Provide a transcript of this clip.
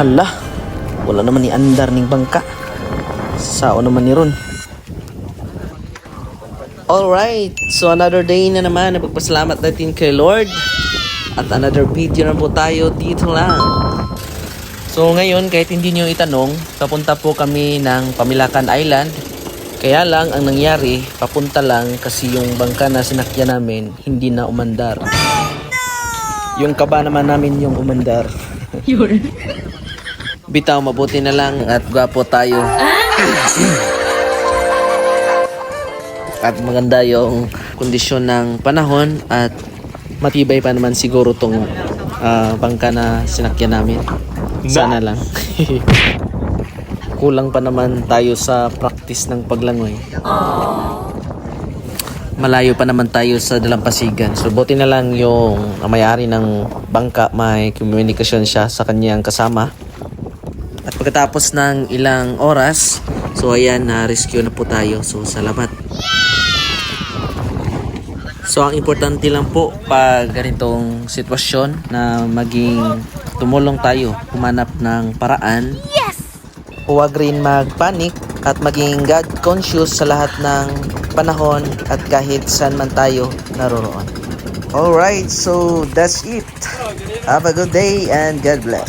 Hala, wala naman ni andar ning bangka. Sao naman ni Ron. Alright, so another day na naman na pagpasalamat natin kay Lord. At another video na po tayo dito lang. So ngayon, kahit hindi nyo itanong, papunta po kami ng Pamilakan Island. Kaya lang, ang nangyari, papunta lang kasi yung bangka na sinakyan namin, hindi na umandar. Yung kaba naman namin yung umandar. Bitaw, mabuti na lang at gwapo tayo. at maganda yung kondisyon ng panahon at matibay pa naman siguro tong ah, bangka na sinakyan namin. Sana lang. Kulang pa naman tayo sa practice ng paglangoy. Malayo pa naman tayo sa dalampasigan. So buti na lang yung may-ari ng bangka may komunikasyon siya sa kanyang kasama. At pagkatapos ng ilang oras, so ayan, na-rescue na po tayo. So salamat. So ang importante lang po pag ganitong sitwasyon na maging tumulong tayo, humanap ng paraan. Yes! Huwag rin magpanik at maging God conscious sa lahat ng panahon at kahit saan man tayo naroroon. Alright, so that's it. Have a good day and God bless.